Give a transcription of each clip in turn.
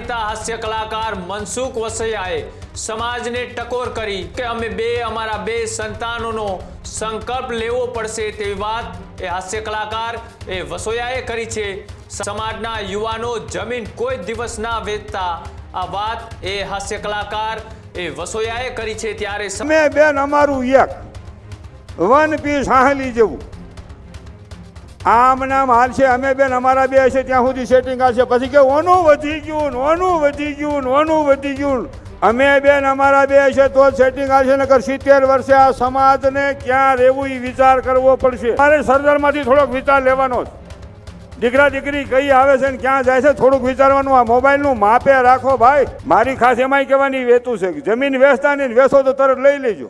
જાણીતા હાસ્ય કલાકાર મનસુખ વસૈયાએ સમાજને ટકોર કરી કે અમે બે, અમારા બે સંતાનોનો સંકલ્પ લેવો પડશે તેવી વાત એ હાસ્ય કલાકાર એ વસોયાએ કરી છે. સમાજના યુવાનો જમીન કોઈ દિવસ ના વેચતા આ વાત એ હાસ્ય કલાકાર એ વસોયાએ કરી છે ત્યારે સમય બેન અમારું એક, વન પીસ હાહલી જેવું. આમ નામ હાલ છે, અમે બેન અમારા બે હશે ત્યાં સુધી સેટિંગ હાલશે પછી કે ઓનું વધી ગયું, ઓનું વધી ગયું, ઓનું વધી ગયું. અમે બેન અમારા બે છે, તો સેટિંગ હાલશે નકર સિત્તેર વર્ષે આ સમાજને ક્યાં રહેવું એ વિચાર કરવો પડશે. મારે સરદારમાંથી થોડોક વિચાર લેવાનો દીકરા દીકરી કઈ આવે છે ને ક્યાં જાય છે, થોડુંક વિચારવાનું. આ મોબાઈલનું માપે રાખો ભાઈ. મારી ખાસ એમાંય કહેવાની વેતું છે જમીન વેચતા નહીં વેચો તો તરત લઈ લેજો.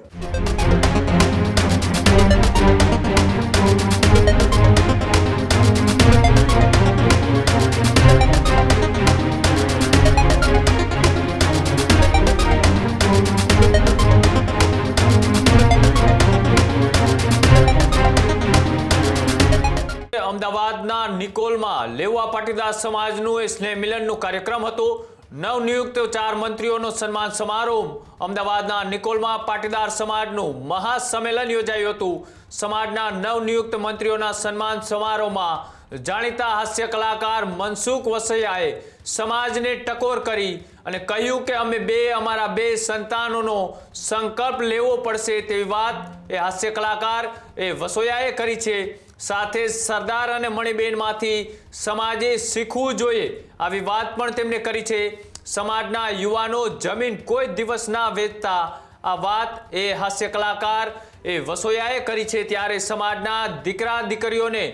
પાટીદાર સમાજનું એ સ્નેહ મિલનનું કાર્યક્રમ હતો. નવનિયુક્ત ચાર મંત્રીઓનો સન્માન સમારોહ અમદાવાદના નિકોલમાં પાટીદાર સમાજનું મહાસંમેલન યોજાયું હતું. સમાજના નવનિયુક્ત મંત્રીઓના સન્માન સમારોહમાં જાણીતા હાસ્ય કલાકાર મનસુખ વસૈયાએ સમાજને ટકોર કરી અને કહ્યું કે અમે બે અમારા બે સંતાનોનો સંકલ્પ લેવો પડશે તેવી વાત એ હાસ્ય કલાકાર એ વસોયાએ કરી છે. સાથે સરદાર અને મણિબેનમાંથી સમાજે શીખવું જોઈએ. આવી વાત પણ તેમણે કરી છે. સમાજના યુવાનો જમીન કોઈ દિવસ ના વેચતા. આ વાત એ હાસ્ય કલાકાર એ વસોયાએ કરી છે ત્યારે સમાજના દીકરા દીકરીઓને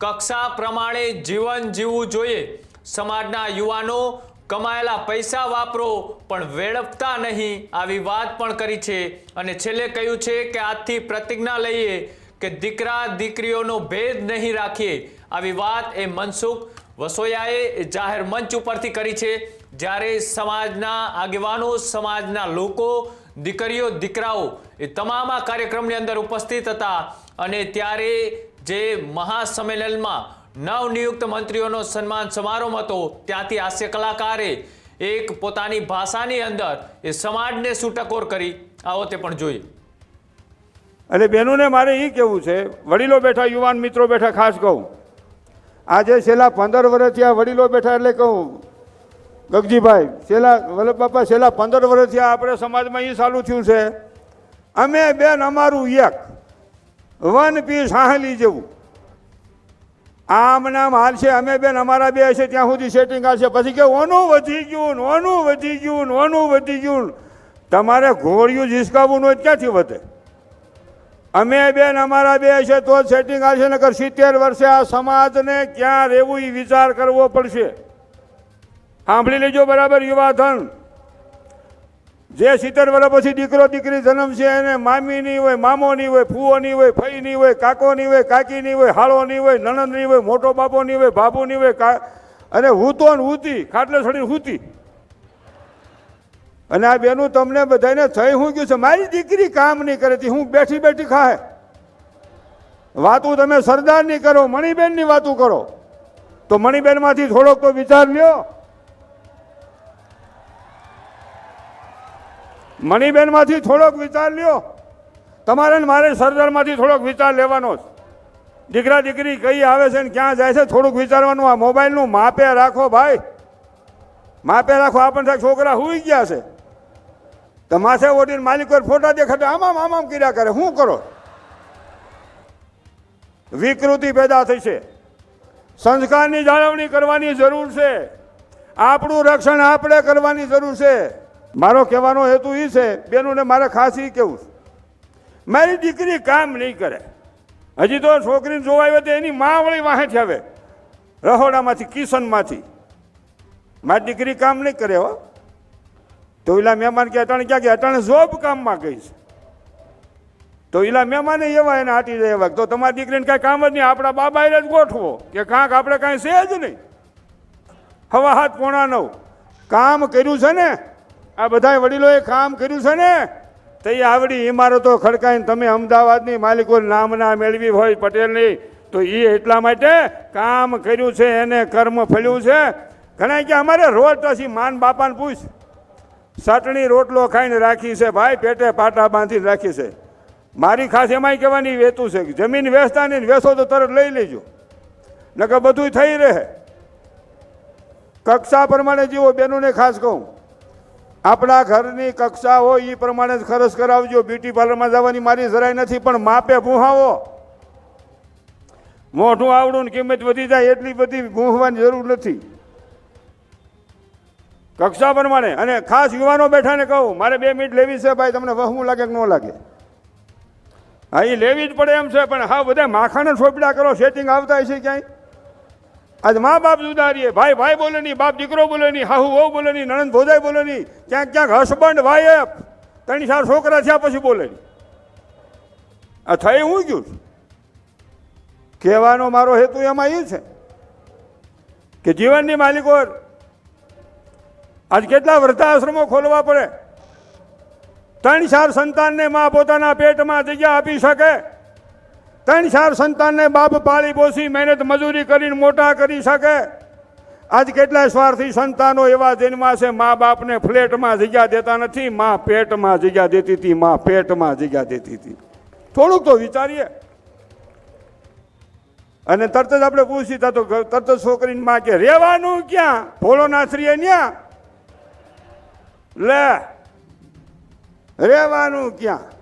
કક્ષા પ્રમાણે જીવન જીવવું જોઈએ. સમાજના યુવાનો કમાયેલા પૈસા વાપરો, પણ વેડફતા નહીં. આવી વાત પણ કરી છે. અને છેલ્લે કહ્યું છે કે આજથી પ્રતિજ્ઞા લઈએ કે દીકરા દીકરીઓનો ભેદ નહીં રાખીએ. આવી વાત એ મનસુખ વસોયાએ જાહેર મંચ ઉપરથી કરી છે. જ્યારે સમાજના આગેવાનો, સમાજના લોકો, દીકરીઓ, દીકરાઓ એ તમામ આ કાર્યક્રમની અંદર ઉપસ્થિત હતા અને ત્યારે જે મહાસંમેલનમાં નવનિયુક્ત મંત્રીઓનો સન્માન સમારોહ હતો, ત્યાંથી હાસ્ય કલાકારે એક પોતાની ભાષાની અંદર એ સમાજને સુટકોર કરી. આવો તે પણ જોઈએ. એટલે બહેનોને મારે એ કહેવું છે, વડીલો બેઠા, યુવાન મિત્રો બેઠા, ખાસ કહું. આજે છેલ્લા પંદર વર્ષથી આ વડીલો બેઠા એટલે કહું, ગગજીભાઈ, છેલ્લા, વલ્લભ બાપા, છેલ્લા પંદર વર્ષથી આપણે સમાજમાં એ ચાલુ થયું છે. અમે બેન અમારું એક, વન પીસ હાહલી જેવું. આમ નામ હાલ છે, અમે બેન અમારા બે છે, ત્યાં સુધી સેટિંગ હાલશે પછી કે ઓનું વધી ગયું, ઓનું વધી ગયું, ઓનું વધી ગયું. તમારે ઘોડિયું ઝીસકાવવું હોય ક્યાંથી વધે? અમે બેન અમારા બે છે તો સેટિંગ આવશે નકર સિત્તેર વર્ષે આ સમાજને ક્યાં રહેવું એ વિચાર કરવો પડશે સાંભળી લેજો બરાબર યુવા ધન જે સિત્તેર વર્ષ પછી દીકરો દીકરી જન્મ છે એને મામી નહીં હોય મામો નહીં હોય ફૂવો નહીં હોય ફઈ નહીં હોય કાકો નહીં હોય કાકી નહીં હોય હાળો નહીં હોય નણંદ નહીં હોય મોટો બાપો નહીં હોય બાબુ નહીં હોય અને હૂતો ને હૂતી ખાટલે છોડીને હૂતી અને આ બેનું તમને બધાને થઈ શું ગયું છે. મારી દીકરી કામ નહીં કરેતી હું બેઠી બેઠી ખાય વાતું તમે સરદારની કરો, મણિબેનની વાતું કરો. તો મણિબેનમાંથી થોડોક તો વિચાર લ્યો. મણિબેનમાંથી થોડોક વિચાર લ્યો. તમારે મારે સરદારમાંથી થોડોક વિચાર લેવાનો છે. દીકરા દીકરી કઈ આવે છે ને ક્યાં જાય છે, થોડુંક વિચારવાનું. આ મોબાઈલનું માપે રાખો ભાઈ. માપે રાખો. આપણને છોકરા હુઈ ગયા છે. તો માથે ઓઢીને માલિક ફોટા દેખાડે, આમામ આમામ કર્યા કરે. શું કરો? વિકૃતિ પેદા થઈ છે સંસ્કારની જાળવણી કરવાની જરૂર છે. આપણું રક્ષણ આપણે કરવાની જરૂર છે. મારો કહેવાનો હેતુ એ છે, બેનોને મારે ખાસ એ કેવું છે. મારી દીકરી કામ નહીં કરે. હજી તો છોકરીને જોવા આવ્યો તો એની મા વળી વાંચી આવે રહોડામાંથી, કિશનમાંથી. મારી દીકરી કામ નહીં કરે હો. તો એલા મહેમાન કે અટાણે ક્યાં ગયા અટાણે જોબ કામમાં કહીશ તો એલા મહેમાને એવા એને હાટી જાય તો તમારી દીકરીને કાંઈ કામ જ નહીં, આપણા બાબા જ ગોઠવો કે કાંક આપણે કાંઈ છે જ નહીં. હવા હાથ પોણા નવ. કામ કર્યું છે ને, આ બધા વડીલોએ કામ કર્યું છે ને, તો એ આવડી ઇમારતો ખડકાઈને તમે અમદાવાદની માલિકો નામ ના મેળવી હોય પટેલની, તો એ એટલા માટે કામ કર્યું છે, એને કર્મ ફળ્યું છે. ઘણા કે અમારે રોજ પછી માન બાપાને પૂછ. ચટણી રોટલો ખાઈને રાખી છે, ભાઈ પેટે પાટા બાંધીને રાખી છે. મારી ખાસ એમાંય કહેવાની વેતું છે કે જમીન વેચતા નહીં વેચો તો તરત લઈ લેજો. નકર બધું થઈ રહે. કક્ષા પ્રમાણે જીવો બેનોને ખાસ કહું. આપણા ઘરની કક્ષા હોય એ પ્રમાણે જ ખર્ચ કરાવજો. બ્યુટી પાર્લરમાં જવાની મારી જરાય નથી, પણ માપે ભૂહાવો. મોઢું આવડું ને કિંમત વધી જાય એટલી બધી ભૂંહવાની જરૂર નથી. કક્ષા પ્રમાણે અને ખાસ યુવાનો બેઠાને કહું, મારે બે મિનિટ લેવી છે ભાઈ, તમને વહમું લાગે કે ન લાગે? હા એ લેવી જ પડે એમ છે, પણ હા, બધા માખાને છોપડા કરો સેટિંગ આવતા હશે ક્યાંય? આજ મા બાપ જુદા ભાઈ ભાઈ બોલે નહીં, બાપ દીકરો બોલે નહીં, હાહુ વહુ બોલે નહીં, નણંદ ભોજાઈ બોલે નહીં, ક્યાંક ક્યાંક હસબન્ડ વાઈફ ત્રણ ચાર છોકરા થયા પછી બોલે નહીં. આ થઈ હું ગયું છું? કહેવાનો મારો હેતુ એમાં એ છે કે જીવનની માલિકો આજ કેટલા વૃદ્ધાશ્રમો ખોલવા પડે? ત્રણ ચાર સંતાનને માં પોતાના પેટમાં જગ્યા આપી શકે. ત્રણ ચાર સંતાનને બાપ પાળી પોસી મહેનત મજૂરી કરીને મોટા કરી શકે. આજ કેટલા સ્વાર્થી સંતાનો એવા જન્મા છે મા બાપને ફ્લેટમાં જગ્યા દેતા નથી, મા પેટમાં જગ્યા દેતી હતી, મા પેટમાં જગ્યા દેતી હતી. થોડુંક તો વિચારીએ. અને તરત જ આપણે પૂછી તા તરત છોકરીને માં કે રહેવાનું ક્યાં? ભોળો નાસરીએ ન્યા? લે, રહેવાનું ક્યાં?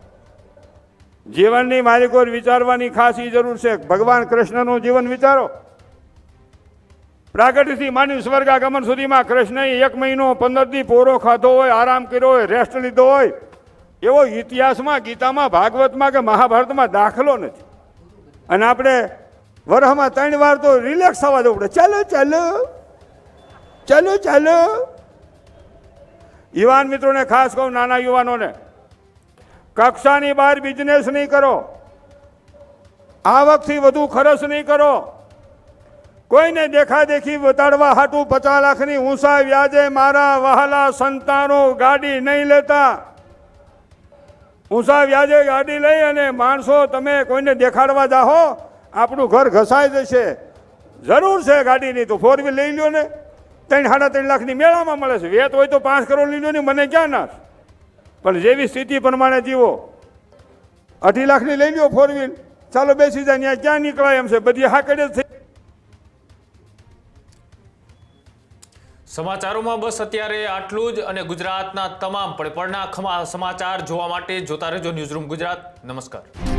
જીવનની માલિકો વિચારવાની ખાસ એ જરૂર છે. ભગવાન કૃષ્ણનું જીવન વિચારો. પ્રાગટ્યથી માની સ્વર્ગાગમન સુધીમાં કૃષ્ણએ એક મહિનો પંદર દી પોરો ખાધો હોય, આરામ કર્યો હોય રેસ્ટ લીધો હોય. એવો ઇતિહાસમાં, ગીતામાં, ભાગવતમાં કે મહાભારતમાં દાખલો નથી. અને આપણે વરહમાં ત્રણ વાર તો રિલેક્સ થવા જવું પડે. ચાલો ચાલો. ચાલો ચાલો. યુવાન મિત્રોને ખાસ કહું નાના યુવાનોને, કક્ષાની બહાર બિઝનેસ નહીં કરો. આવકથી વધુ ખર્ચ નહીં કરો. કોઈને દેખાદેખી બતાડવા હાટું પચાસ લાખની ઊંસા વ્યાજે મારા વહાલા સંતાનો ગાડી નહીં લેતા. ઊંસા વ્યાજે ગાડી લઈ અને માણસો તમે કોઈને દેખાડવા જાહો, આપણું ઘર ઘસાઈ જશે. જરૂર છે ગાડીની, તો ફોર વ્હીલ લઈ લ્યો ને. ત્રણ, સાડા ત્રણ લાખની મેળામાં મળે છે. વેત હોય તો પાંચ કરોડ લીધો ને મને ક્યાં ના પણ જેવી સ્થિતિ પ્રમાણે જીવો. અઢી લાખની લઈ લો ફોર વ્હીલ ચાલો બેસી જાય ત્યાં ક્યાં નીકળાય એમ છે? બધી હાકડે થઈ. સમાચારોમાં બસ અત્યારે આટલું જ અને ગુજરાતના તમામ પડપડના સમાચાર જોવા માટે જોતા રહેજો ન્યૂઝરૂમ ગુજરાત. નમસ્કાર.